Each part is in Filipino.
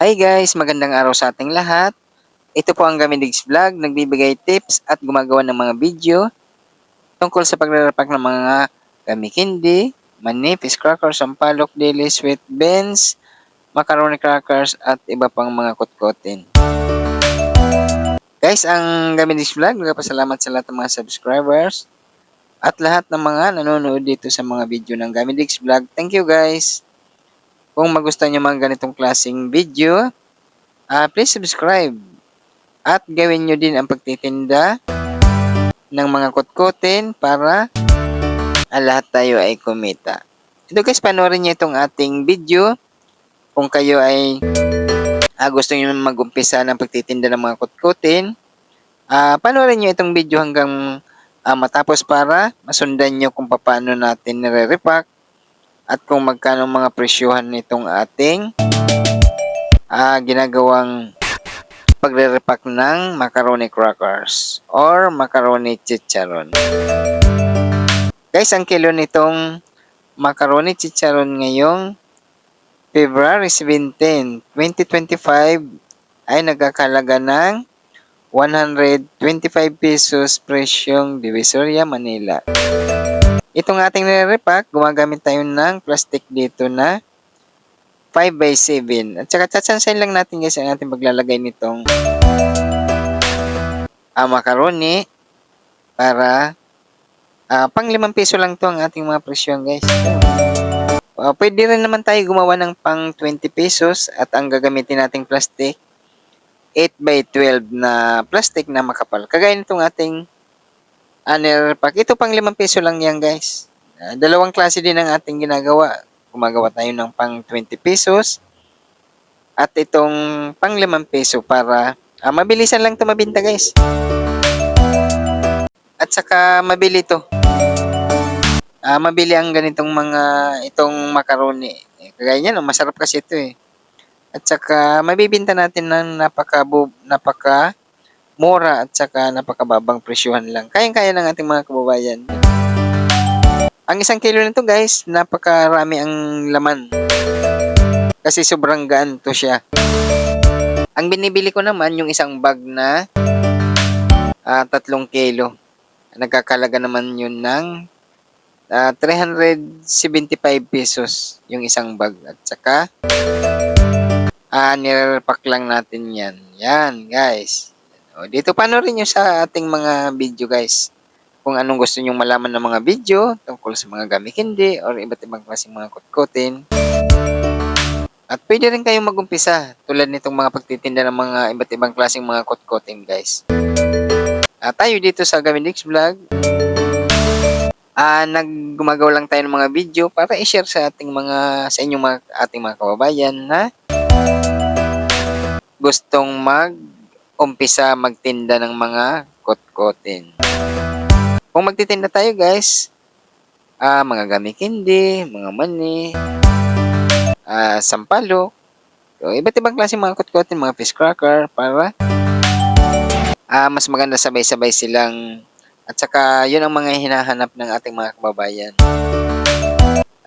Hi guys, magandang araw sa ating lahat. Ito po ang Gamidigs Vlog, nagbibigay tips at gumagawa ng mga video tungkol sa paglarapak ng mga gamikindi, manipis crackers, sampalok, daily sweet beans, macaroni crackers at iba pang mga kutkutin. Guys, ang Gamidigs Vlog, nagpasalamat sa lahat ng mga subscribers at lahat ng mga nanonood dito sa mga video ng Gamidigs Vlog. Thank you guys! Kung magustuhan nyo mga ganitong klaseng video, ah please subscribe. At gawin nyo din ang pagtitinda ng mga kutkutin para ah, lahat tayo ay kumita. Ito guys, panoorin nyo itong ating video. Kung kayo ay ah, gusto nyo mag-umpisa ng pagtitinda ng mga kutkutin, ah panoorin nyo itong video hanggang ah, matapos para masundan nyo kung paano natin nire-repack at kung magkano mga presyuhan nitong ating ah, ginagawang pagre-repack ng macaroni crackers or macaroni chicharon. Guys, ang kilo nitong macaroni chicharon ngayong February 17, 2025 ay nagkakalaga ng 125 pesos presyong Divisoria, Manila. Itong ating nire-repack, gumagamit tayo ng plastic dito na 5x7. At saka tsatsansayin lang natin guys ang ating paglalagay nitong ah, macaroni para ah, pang 5 piso lang to ang ating mga presyon guys. Ah, pwede rin naman tayo gumawa ng pang 20 pesos at ang gagamitin nating plastic 8x12 na plastic na makapal. Kagaya nitong ating Anner pack. Ito pang 5 peso lang yan guys. Ah, dalawang klase din ang ating ginagawa. Gumagawa tayo ng pang 20 pesos at itong pang 5 peso para ah, mabilisan lang ito mabinta guys. At saka mabili to. Ah, mabili ang ganitong mga itong macaroni. Eh, kagaya niyan, oh, masarap kasi ito eh. At saka mabibinta natin ng napaka napaka mura at saka napakababang presyuhan lang. Kayang-kaya ng ating mga kababayan. Ang isang kilo nito guys, napakarami ang laman. Kasi sobrang gaan to siya. Ang binibili ko naman yung isang bag na ah, tatlong kilo. Nagkakalaga naman yun ng ah, 375 pesos yung isang bag. At saka ah, nirepack lang natin yan. Yan guys. O, dito panoorin nyo sa ating mga video guys. Kung anong gusto nyong malaman ng mga video tungkol sa mga gamit hindi or iba't ibang klaseng mga kutkutin. At pwede rin kayong magumpisa tulad nitong mga pagtitinda ng mga iba't ibang klaseng mga kutkutin guys. At tayo dito sa Gamindix Vlog, ah naggumagawa lang tayo ng mga video para i-share sa ating mga sa inyong mga ating mga kababayan na gustong mag umpisa magtinda ng mga kotkotin. Kung magtitinda tayo guys, ah mga gamikindi, mga mani, ah sampalo, so, iba't ibang klase mga kotkotin, mga fish cracker para ah mas maganda sabay-sabay silang at saka yun ang mga hinahanap ng ating mga kababayan.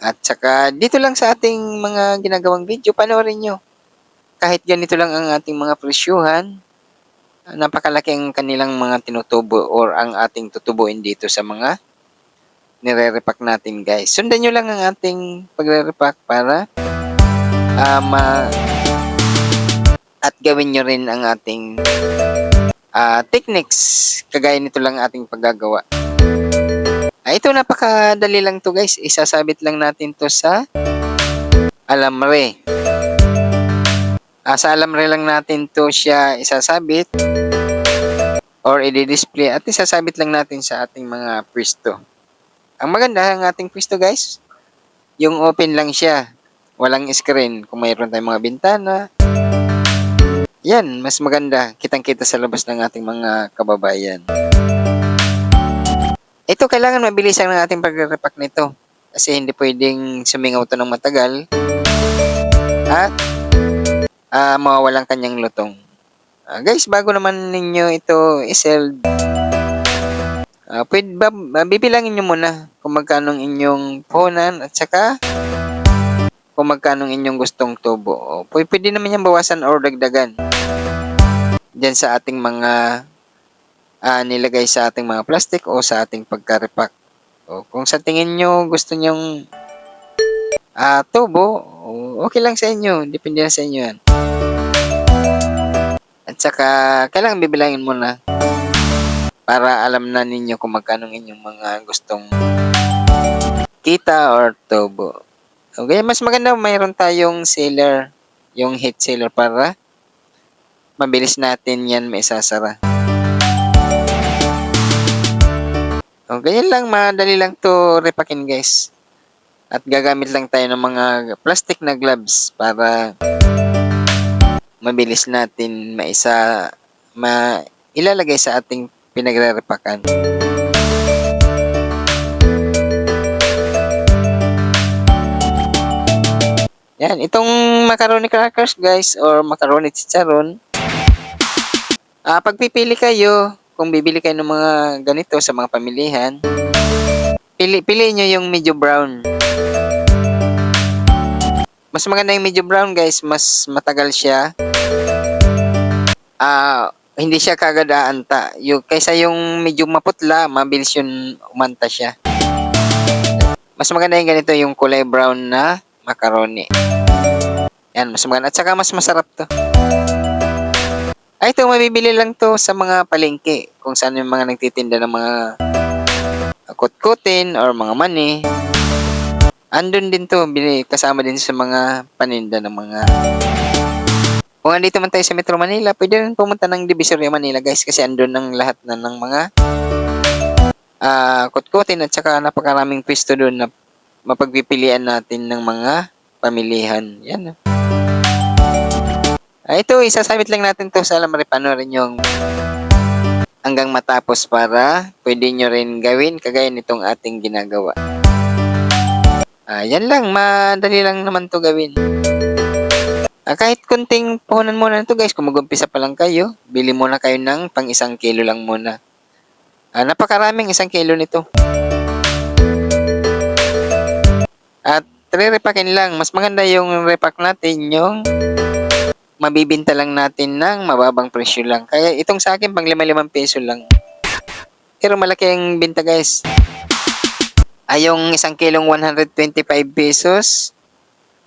At saka dito lang sa ating mga ginagawang video, panoorin nyo. Kahit ganito lang ang ating mga presyuhan, napakalaki ang kanilang mga tinutubo or ang ating tutubuin dito sa mga nire-repack natin guys. Sundan nyo lang ang ating pagre-repack para uh, ma at gawin nyo rin ang ating uh, techniques. Kagaya nito lang ating paggagawa. Ah, ito napakadali lang to guys. Isasabit lang natin to sa alamre. Ah, sa alamre lang natin to siya isasabit or i-display at isasabit lang natin sa ating mga pwesto. Ang maganda ang ating pwesto guys, yung open lang siya. Walang screen. Kung mayroon tayong mga bintana, yan, mas maganda. Kitang-kita sa labas ng ating mga kababayan. Ito, kailangan mabilisan ng ating pagre-repack nito. Kasi hindi pwedeng sumingaw to ng matagal. At uh, mawawalan kanyang lutong. Uh, guys, bago naman ninyo ito iseld, uh, pwede ba, uh, bibilangin nyo muna kung magkano inyong puhunan at saka kung magkano inyong gustong tubo. O, pw- pwede naman yan bawasan or dagdagan. Diyan sa ating mga ah, nilagay sa ating mga plastic o sa ating pagka-repack. O, kung sa tingin nyo gusto nyong ah, tubo, okay lang sa inyo. Depende na sa inyo yan. At saka, kailangan bibilangin mo para alam na ninyo kung magkano inyong mga gustong kita or tubo. Okay, mas maganda mayroon tayong sealer, yung heat sealer para mabilis natin yan maisasara. O, ganyan lang, madali lang to repakin guys. At gagamit lang tayo ng mga plastic na gloves para mabilis natin maisa ma ilalagay sa ating pinagre-repakan. Yan, itong macaroni crackers guys or macaroni chicharon. Ah, pagpipili kayo kung bibili kayo ng mga ganito sa mga pamilihan, pili pili niyo yung medyo brown. Mas maganda yung medyo brown guys, mas matagal siya. Ah, hindi siya kagad aanta. Yung kaysa yung medyo maputla, mabilis yun umanta siya. Mas maganda yung ganito yung kulay brown na macaroni. Yan, mas maganda. At saka mas masarap to. Ay, ito, mabibili lang to sa mga palengke. Kung saan yung mga nagtitinda ng mga kutkutin or mga mani. Andun din to, kasama din sa mga paninda ng mga kung andito man tayo sa Metro Manila, pwede rin pumunta ng Divisoria Manila guys kasi andun ang lahat na ng mga ah kutkutin at saka napakaraming pwesto doon na mapagpipilian natin ng mga pamilihan. Yan. Ah, ito, isasabit lang natin to sa alam rin yung hanggang matapos para pwede nyo rin gawin kagaya nitong ating ginagawa. Ah, yan lang, madali lang naman to gawin. Ah, kahit kunting puhunan muna nito guys, kung mag-umpisa pa lang kayo, bili muna kayo ng pang isang kilo lang muna. Ah, napakaraming isang kilo nito. At re-repakin lang, mas maganda yung repack natin yung mabibinta lang natin ng mababang presyo lang. Kaya itong sa akin pang 5-5 peso lang. Pero malaki ang binta guys. Ay yung isang kilong 125 pesos.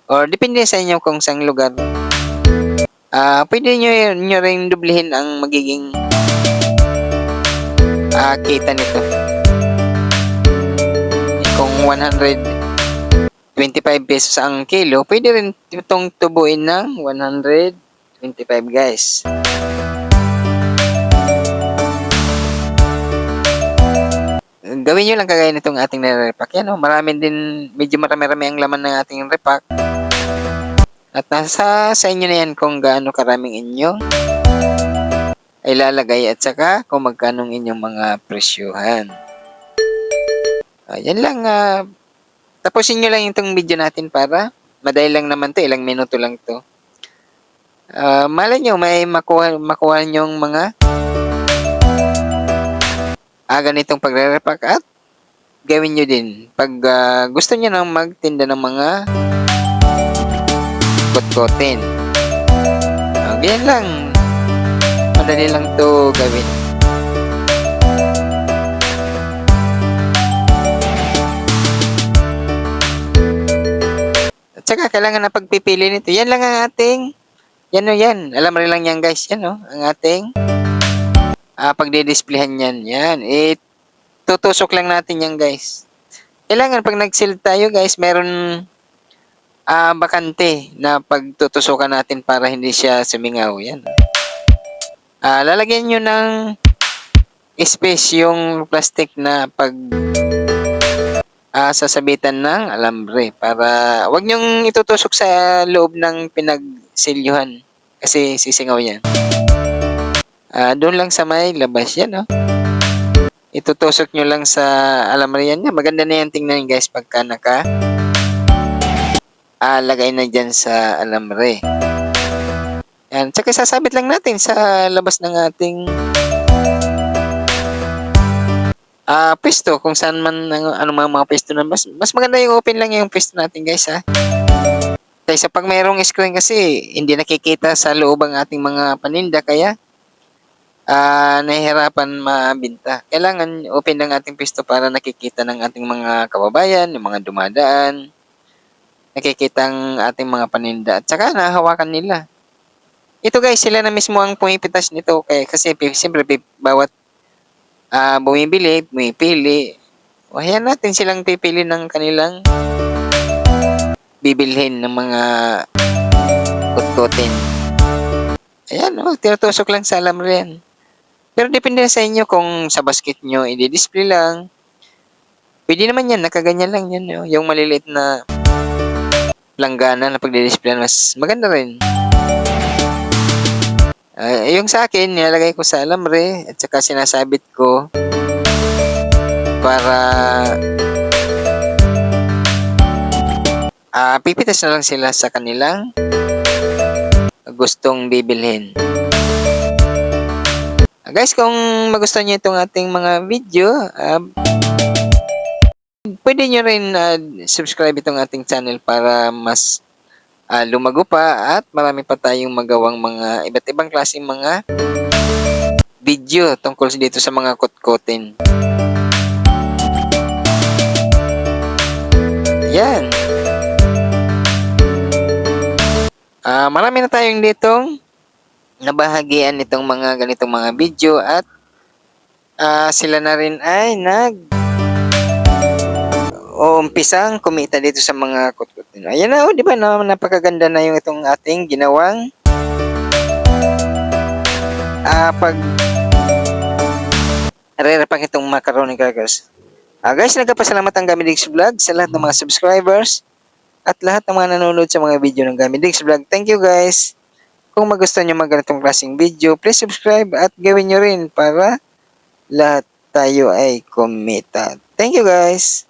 Or depende sa inyo kung saan lugar. Ah, pwede nyo, nyo rin dublihin ang magiging ah, kita nito. Kung 125 pesos ang kilo, pwede rin itong tubuin ng 125 guys. Gawin nyo lang kagaya nitong ating nare-repack. Yan o, marami din, medyo marami-rami ang laman ng ating repack. At nasa sa inyo na yan kung gaano karaming inyong ilalagay at saka kung magkano ang inyong mga presyuhan. Ayan lang. ah tapusin nyo lang itong video natin para madali lang naman to. Ilang minuto lang to. Ah malay nyo, may makuha, makuha nyong mga ah, ganitong pagre-repack at gawin nyo din. Pag ah, gusto nyo nang magtinda ng mga kutkutin. Uh, ganyan lang. Madali lang to gawin. At saka kailangan na pagpipili nito. Yan lang ang ating yan o yan. Alam rin lang yan guys. Yan o. Ang ating ah, pagdidisplayhan yan. Yan. Eh, tutusok lang natin yan guys. Kailangan pag nag-sell tayo guys, meron ah bakante na pagtutusukan natin para hindi siya sumingaw. Yan. Ah, lalagyan nyo ng space yung plastic na pag ah, sasabitan ng alambre para wag nyong itutusok sa loob ng pinagsilyuhan kasi sisingaw yan. Ah, doon lang sa may labas yan, oh. Itutusok nyo lang sa alambre yan. Maganda na yan tingnan guys pagka naka ah, lagay na dyan sa alambre. Yan. Tsaka sasabit lang natin sa labas ng ating ah pwesto kung saan man ang ano mga mga pwesto na mas mas maganda yung open lang yung pwesto natin guys ha. Kaysa pag mayroong screen kasi, hindi nakikita sa loob ang ating mga paninda, kaya ah nahihirapan mabinta. Kailangan open ng ating pisto para nakikita ng ating mga kababayan, yung mga dumadaan, nakikita ang ating mga paninda at saka nahahawakan nila. Ito guys, sila na mismo ang pumipitas nito kaya kasi siyempre bawat ah bumibili, pumipili. O hayaan natin silang pipili ng kanilang bibilhin ng mga kutkutin. Ayan, oh, tinutusok lang sa alam rin. Pero depende sa inyo kung sa basket nyo i-display lang. Pwede naman yan, nakaganyan lang yan. oh. Yung maliliit na langgana na pagdi-display mas maganda rin. Ah, yung sa akin, nilalagay ko sa alambre at saka sinasabit ko para ah pipitas na lang sila sa kanilang gustong bibilhin. Ah, guys, kung magustuhan niyo itong ating mga video, ah, pwede nyo rin ah, subscribe itong ating channel para mas ah, lumago pa at marami pa tayong magawang mga iba't ibang klaseng mga video tungkol dito sa mga kutkutin. Yan. Ah, marami na tayong ditong nabahagian nitong mga ganitong mga video at ah, sila na rin ay nag o umpisang kumita dito sa mga kutkutin. Ayan na, oh, di ba? No? Napakaganda na yung itong ating ginawang ah pag rerapang itong macaroni crackers. Ah guys, nagkapasalamat ang Gamidix Vlog sa lahat ng mga subscribers at lahat ng mga nanonood sa mga video ng Gamidix Vlog. Thank you guys. Kung magustuhan nyo mga ganitong klaseng video, please subscribe at gawin nyo rin para lahat tayo ay kumita. Thank you guys.